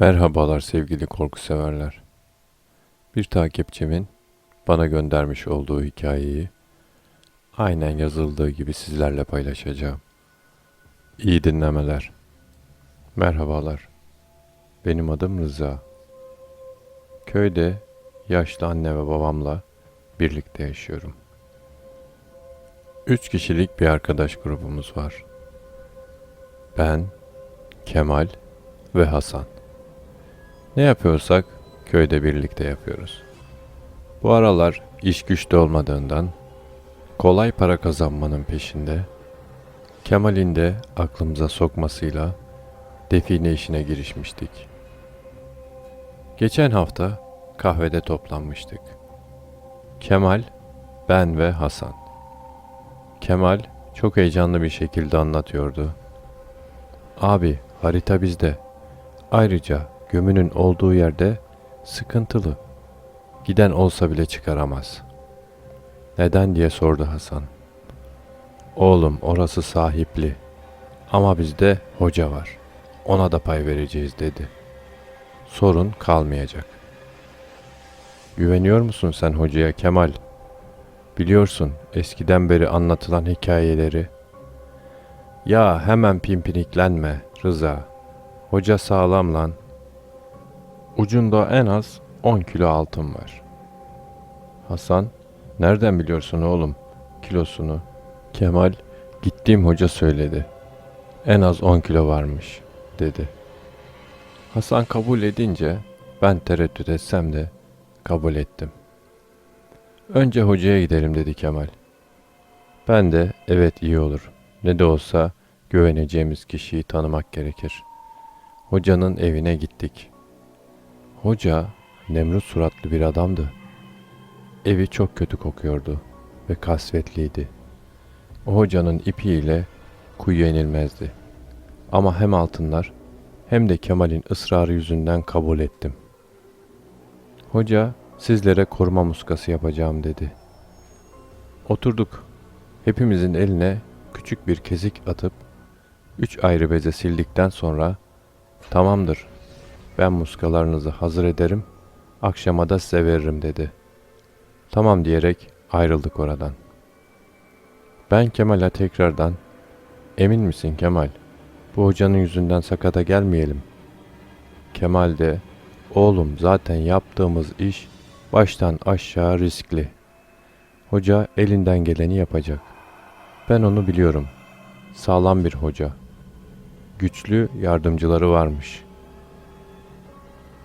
Merhabalar sevgili korku severler. Bir takipçimin bana göndermiş olduğu hikayeyi aynen yazıldığı gibi sizlerle paylaşacağım. İyi dinlemeler. Merhabalar. Benim adım Rıza. Köyde yaşlı anne ve babamla birlikte yaşıyorum. Üç kişilik bir arkadaş grubumuz var. Ben, Kemal ve Hasan. Ne yapıyorsak köyde birlikte yapıyoruz. Bu aralar iş güçte olmadığından kolay para kazanmanın peşinde Kemal'in de aklımıza sokmasıyla define işine girişmiştik. Geçen hafta kahvede toplanmıştık. Kemal, ben ve Hasan. Kemal çok heyecanlı bir şekilde anlatıyordu. Abi harita bizde. Ayrıca gömünün olduğu yerde sıkıntılı. Giden olsa bile çıkaramaz. Neden diye sordu Hasan. Oğlum orası sahipli. Ama bizde hoca var. Ona da pay vereceğiz dedi. Sorun kalmayacak. Güveniyor musun sen hocaya Kemal? Biliyorsun eskiden beri anlatılan hikayeleri. Ya hemen pimpiniklenme Rıza. Hoca sağlam lan. Ucunda en az 10 kilo altın var. Hasan, nereden biliyorsun oğlum kilosunu? Kemal, gittiğim hoca söyledi. En az 10 kilo varmış, dedi. Hasan kabul edince ben tereddüt etsem de kabul ettim. Önce hocaya gidelim dedi Kemal. Ben de evet iyi olur. Ne de olsa güveneceğimiz kişiyi tanımak gerekir. Hocanın evine gittik. Hoca Nemrut suratlı bir adamdı. Evi çok kötü kokuyordu ve kasvetliydi. O hocanın ipiyle kuyuya inilmezdi. Ama hem altınlar hem de Kemal'in ısrarı yüzünden kabul ettim. Hoca sizlere koruma muskası yapacağım dedi. Oturduk. Hepimizin eline küçük bir kezik atıp üç ayrı beze sildikten sonra tamamdır ben muskalarınızı hazır ederim, akşama da size veririm dedi. Tamam diyerek ayrıldık oradan. Ben Kemal'e tekrardan, emin misin Kemal, bu hocanın yüzünden sakata gelmeyelim. Kemal de, oğlum zaten yaptığımız iş baştan aşağı riskli. Hoca elinden geleni yapacak. Ben onu biliyorum. Sağlam bir hoca. Güçlü yardımcıları varmış.''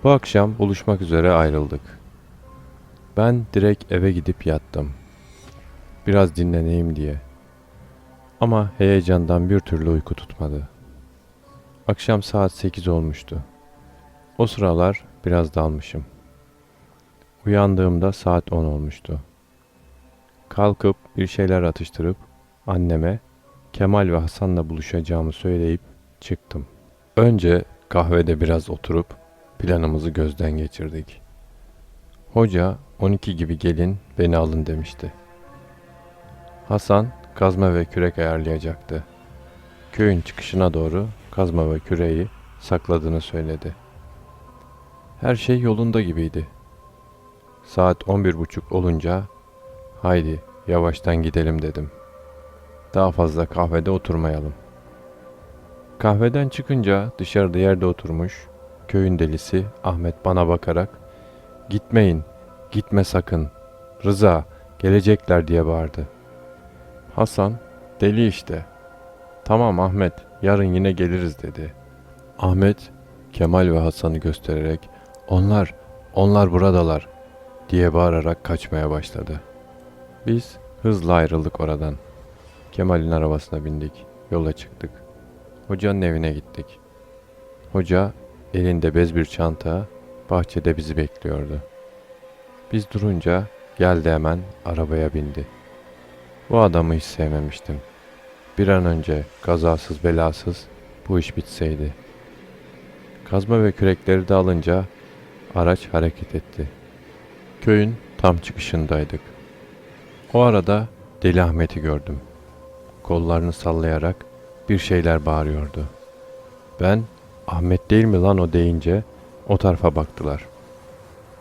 Bu akşam buluşmak üzere ayrıldık. Ben direkt eve gidip yattım. Biraz dinleneyim diye. Ama heyecandan bir türlü uyku tutmadı. Akşam saat 8 olmuştu. O sıralar biraz dalmışım. Uyandığımda saat 10 olmuştu. Kalkıp bir şeyler atıştırıp anneme Kemal ve Hasan'la buluşacağımı söyleyip çıktım. Önce kahvede biraz oturup planımızı gözden geçirdik. Hoca 12 gibi gelin beni alın demişti. Hasan kazma ve kürek ayarlayacaktı. Köyün çıkışına doğru kazma ve küreği sakladığını söyledi. Her şey yolunda gibiydi. Saat 11.30 olunca haydi yavaştan gidelim dedim. Daha fazla kahvede oturmayalım. Kahveden çıkınca dışarıda yerde oturmuş Köyün delisi Ahmet bana bakarak "Gitmeyin, gitme sakın. Rıza, gelecekler." diye bağırdı. Hasan, "Deli işte." "Tamam Ahmet, yarın yine geliriz." dedi. Ahmet, Kemal ve Hasan'ı göstererek "Onlar, onlar buradalar." diye bağırarak kaçmaya başladı. Biz hızla ayrıldık oradan. Kemal'in arabasına bindik. Yola çıktık. Hocanın evine gittik. Hoca Elinde bez bir çanta bahçede bizi bekliyordu. Biz durunca geldi hemen arabaya bindi. Bu adamı hiç sevmemiştim. Bir an önce kazasız belasız bu iş bitseydi. Kazma ve kürekleri de alınca araç hareket etti. Köyün tam çıkışındaydık. O arada Deli Ahmet'i gördüm. Kollarını sallayarak bir şeyler bağırıyordu. Ben Ahmet değil mi lan o deyince o tarafa baktılar.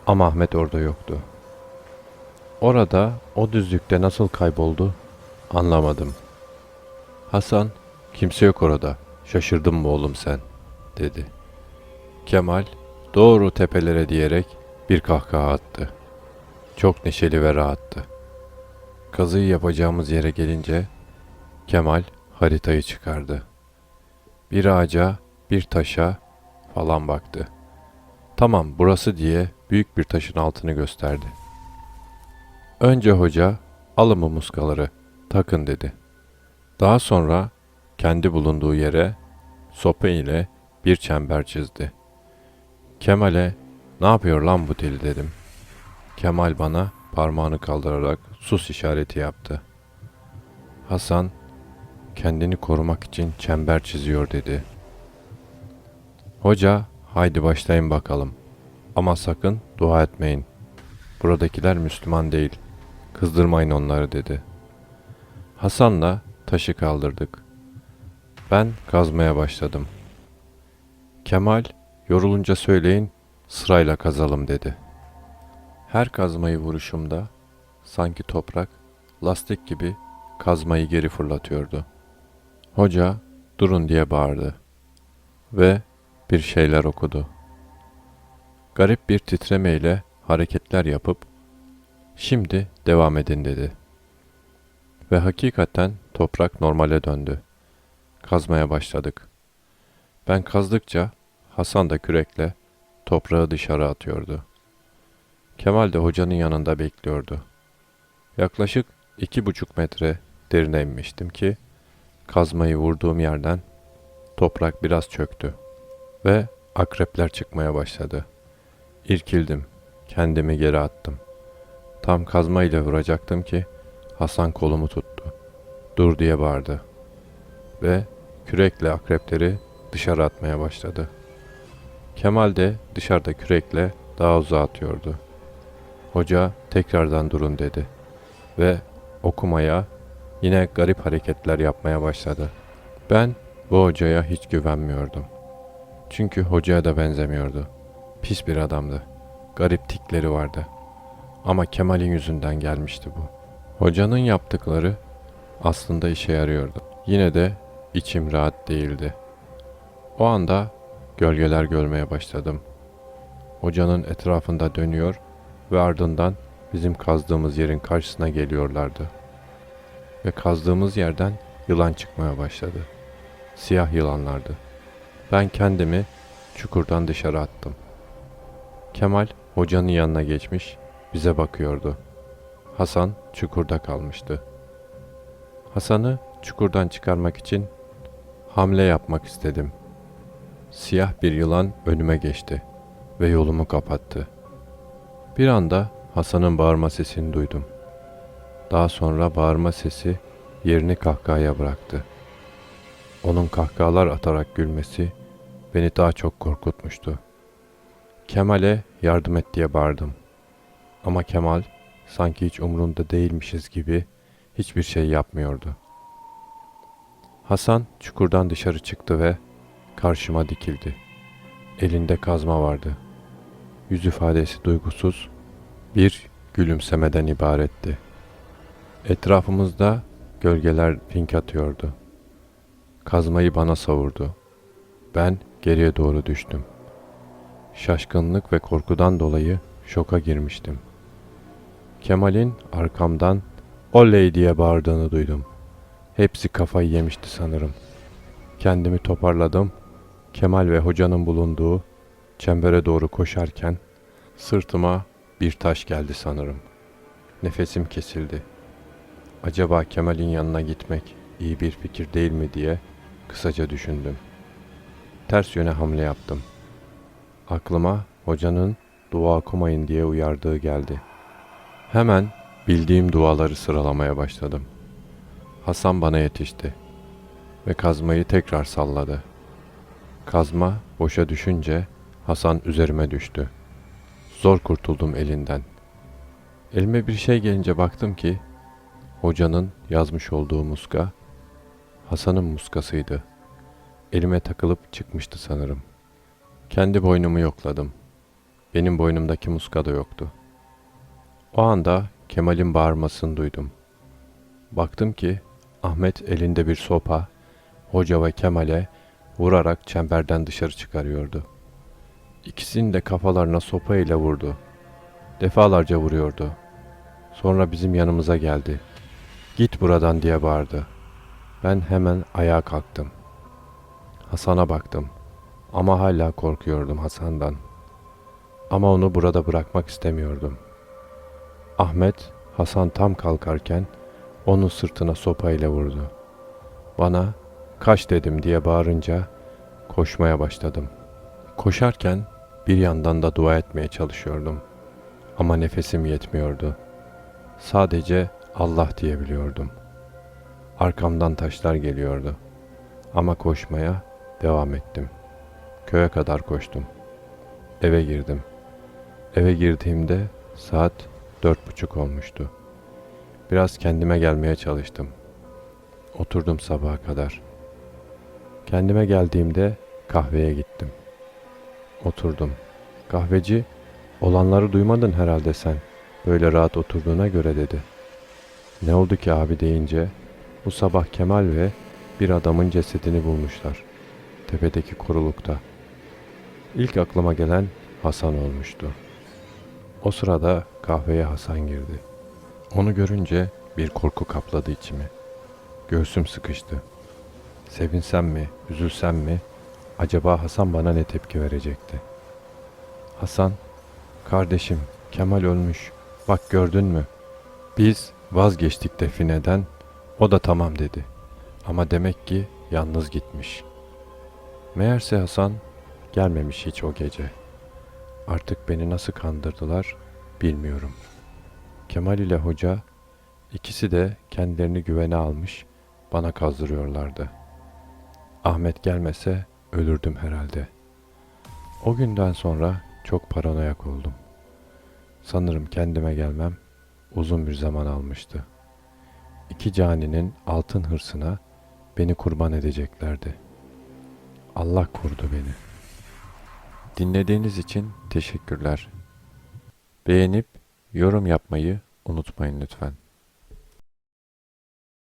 Ama Ahmet orada yoktu. Orada o düzlükte nasıl kayboldu anlamadım. Hasan, kimse yok orada. Şaşırdın mı oğlum sen? dedi. Kemal, doğru tepelere diyerek bir kahkaha attı. Çok neşeli ve rahattı. Kazıyı yapacağımız yere gelince Kemal haritayı çıkardı. Bir ağaca, bir taşa falan baktı. Tamam burası diye büyük bir taşın altını gösterdi. Önce hoca alın bu muskaları takın dedi. Daha sonra kendi bulunduğu yere sopa ile bir çember çizdi. Kemal'e ne yapıyor lan bu deli dedim. Kemal bana parmağını kaldırarak sus işareti yaptı. Hasan kendini korumak için çember çiziyor dedi. Hoca haydi başlayın bakalım. Ama sakın dua etmeyin. Buradakiler Müslüman değil. Kızdırmayın onları dedi. Hasan'la taşı kaldırdık. Ben kazmaya başladım. Kemal yorulunca söyleyin sırayla kazalım dedi. Her kazmayı vuruşumda sanki toprak lastik gibi kazmayı geri fırlatıyordu. Hoca durun diye bağırdı ve bir şeyler okudu. Garip bir titremeyle hareketler yapıp şimdi devam edin dedi. Ve hakikaten toprak normale döndü. Kazmaya başladık. Ben kazdıkça Hasan da kürekle toprağı dışarı atıyordu. Kemal de hocanın yanında bekliyordu. Yaklaşık iki buçuk metre derine inmiştim ki kazmayı vurduğum yerden toprak biraz çöktü ve akrepler çıkmaya başladı. İrkildim, kendimi geri attım. Tam kazmayla vuracaktım ki Hasan kolumu tuttu. Dur diye bağırdı ve kürekle akrepleri dışarı atmaya başladı. Kemal de dışarıda kürekle daha uzağa atıyordu. Hoca tekrardan durun dedi ve okumaya yine garip hareketler yapmaya başladı. Ben bu hocaya hiç güvenmiyordum. Çünkü hocaya da benzemiyordu. Pis bir adamdı. Garip tikleri vardı. Ama Kemal'in yüzünden gelmişti bu. Hocanın yaptıkları aslında işe yarıyordu. Yine de içim rahat değildi. O anda gölgeler görmeye başladım. Hocanın etrafında dönüyor ve ardından bizim kazdığımız yerin karşısına geliyorlardı. Ve kazdığımız yerden yılan çıkmaya başladı. Siyah yılanlardı. Ben kendimi çukurdan dışarı attım. Kemal hocanın yanına geçmiş, bize bakıyordu. Hasan çukurda kalmıştı. Hasan'ı çukurdan çıkarmak için hamle yapmak istedim. Siyah bir yılan önüme geçti ve yolumu kapattı. Bir anda Hasan'ın bağırma sesini duydum. Daha sonra bağırma sesi yerini kahkahaya bıraktı. Onun kahkahalar atarak gülmesi beni daha çok korkutmuştu. Kemal'e yardım et diye bağırdım. Ama Kemal sanki hiç umrunda değilmişiz gibi hiçbir şey yapmıyordu. Hasan çukurdan dışarı çıktı ve karşıma dikildi. Elinde kazma vardı. Yüz ifadesi duygusuz, bir gülümsemeden ibaretti. Etrafımızda gölgeler pink atıyordu. Kazmayı bana savurdu. Ben geriye doğru düştüm. Şaşkınlık ve korkudan dolayı şoka girmiştim. Kemal'in arkamdan oley diye bağırdığını duydum. Hepsi kafayı yemişti sanırım. Kendimi toparladım. Kemal ve hocanın bulunduğu çembere doğru koşarken sırtıma bir taş geldi sanırım. Nefesim kesildi. Acaba Kemal'in yanına gitmek iyi bir fikir değil mi diye kısaca düşündüm. Ters yöne hamle yaptım. Aklıma hocanın dua okumayın diye uyardığı geldi. Hemen bildiğim duaları sıralamaya başladım. Hasan bana yetişti ve kazmayı tekrar salladı. Kazma boşa düşünce Hasan üzerime düştü. Zor kurtuldum elinden. Elime bir şey gelince baktım ki hocanın yazmış olduğu muska Hasan'ın muskasıydı. Elime takılıp çıkmıştı sanırım. Kendi boynumu yokladım. Benim boynumdaki muska da yoktu. O anda Kemal'in bağırmasını duydum. Baktım ki Ahmet elinde bir sopa, hoca ve Kemal'e vurarak çemberden dışarı çıkarıyordu. İkisinin de kafalarına sopa ile vurdu. Defalarca vuruyordu. Sonra bizim yanımıza geldi. Git buradan diye bağırdı. Ben hemen ayağa kalktım. Hasan'a baktım. Ama hala korkuyordum Hasan'dan. Ama onu burada bırakmak istemiyordum. Ahmet, Hasan tam kalkarken onun sırtına sopayla vurdu. Bana kaç dedim diye bağırınca koşmaya başladım. Koşarken bir yandan da dua etmeye çalışıyordum. Ama nefesim yetmiyordu. Sadece Allah diyebiliyordum. Arkamdan taşlar geliyordu. Ama koşmaya devam ettim. Köye kadar koştum. Eve girdim. Eve girdiğimde saat dört buçuk olmuştu. Biraz kendime gelmeye çalıştım. Oturdum sabaha kadar. Kendime geldiğimde kahveye gittim. Oturdum. Kahveci, olanları duymadın herhalde sen. Böyle rahat oturduğuna göre dedi. Ne oldu ki abi deyince, bu sabah Kemal ve bir adamın cesedini bulmuşlar. Tepedeki korulukta. İlk aklıma gelen Hasan olmuştu. O sırada kahveye Hasan girdi. Onu görünce bir korku kapladı içimi. Göğsüm sıkıştı. Sevinsem mi, üzülsem mi, acaba Hasan bana ne tepki verecekti? Hasan, kardeşim Kemal ölmüş, bak gördün mü? Biz vazgeçtik defineden, o da tamam dedi. Ama demek ki yalnız gitmiş. Meğerse Hasan gelmemiş hiç o gece. Artık beni nasıl kandırdılar bilmiyorum. Kemal ile hoca ikisi de kendilerini güvene almış bana kazdırıyorlardı. Ahmet gelmese ölürdüm herhalde. O günden sonra çok paranoyak oldum. Sanırım kendime gelmem uzun bir zaman almıştı. İki caninin altın hırsına beni kurban edeceklerdi. Allah kurdu beni. Dinlediğiniz için teşekkürler. Beğenip yorum yapmayı unutmayın lütfen.